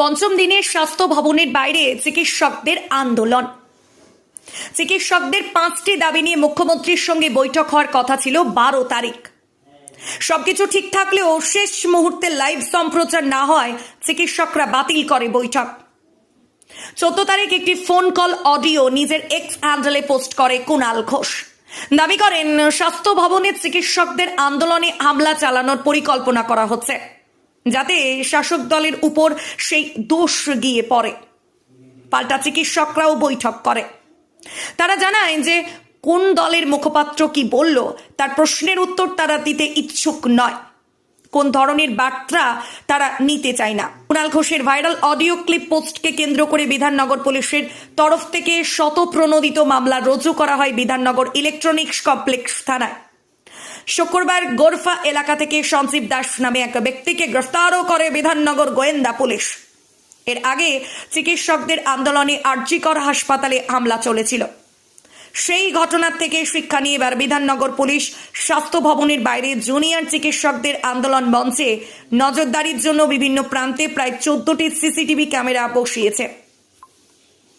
পঞ্চম দিনে স্বাস্থ্য ভবনের বাইরে চিকিৎসকদের আন্দোলন। চিকিৎসকদের পাঁচটি দাবি নিয়ে মুখ্যমন্ত্রীর সঙ্গে বৈঠক হওয়ার কথা ছিল বারো তারিখ। সবকিছু ঠিক থাকলেও শেষ মুহূর্তে লাইভ সম্প্রচার না হয় চিকিৎসকরা বাতিল করে বৈঠক। চোদ্দ তারিখ একটি ফোন কল, অডিও নিজের এক্স হ্যান্ডেলে পোস্ট করে কুণাল ঘোষ। দাবি করেন, স্বাস্থ্য ভবনের চিকিৎসকদের আন্দোলনে হামলা চালানোর পরিকল্পনা করা হচ্ছে। যাতে শাসক দলের উপর সেই দোষ গিয়ে পড়ে। পাল্টা চিকিৎসকরাও বৈঠক করে। তারা জানায় যে, কোন দলের মুখপাত্র কি বলল, তার প্রশ্নের উত্তর তারা দিতে ইচ্ছুক নয়। কোন ধরনের বার্তা তারা নিতে চায় না। কুণাল ঘোষের ভাইরাল অডিও ক্লিপ পোস্টকে কেন্দ্র করে বিধাননগর পুলিশের তরফ থেকে শতপ্রণোদিত মামলা রুজু করা হয় বিধাননগর ইলেকট্রনিক্স কমপ্লেক্স থানায়। শুক্রবার গোরফা এলাকা থেকে সঞ্জীব দাস নামে এক ব্যক্তিকে গ্রেফতারও করে বিধাননগর গোয়েন্দা পুলিশ। এর আগে চিকিৎসকদের আন্দোলনে আরজিকর হাসপাতালে হামলা চলেছিল। সেই ঘটনার থেকে শিক্ষা নিয়ে এবার বিধাননগর পুলিশ স্বাস্থ্য ভবনের বাইরে জুনিয়র চিকিৎসকদের আন্দোলন মঞ্চে নজরদারির জন্য বিভিন্ন প্রান্তে প্রায় চোদ্দটি সিসিটিভি ক্যামেরা বসিয়েছে।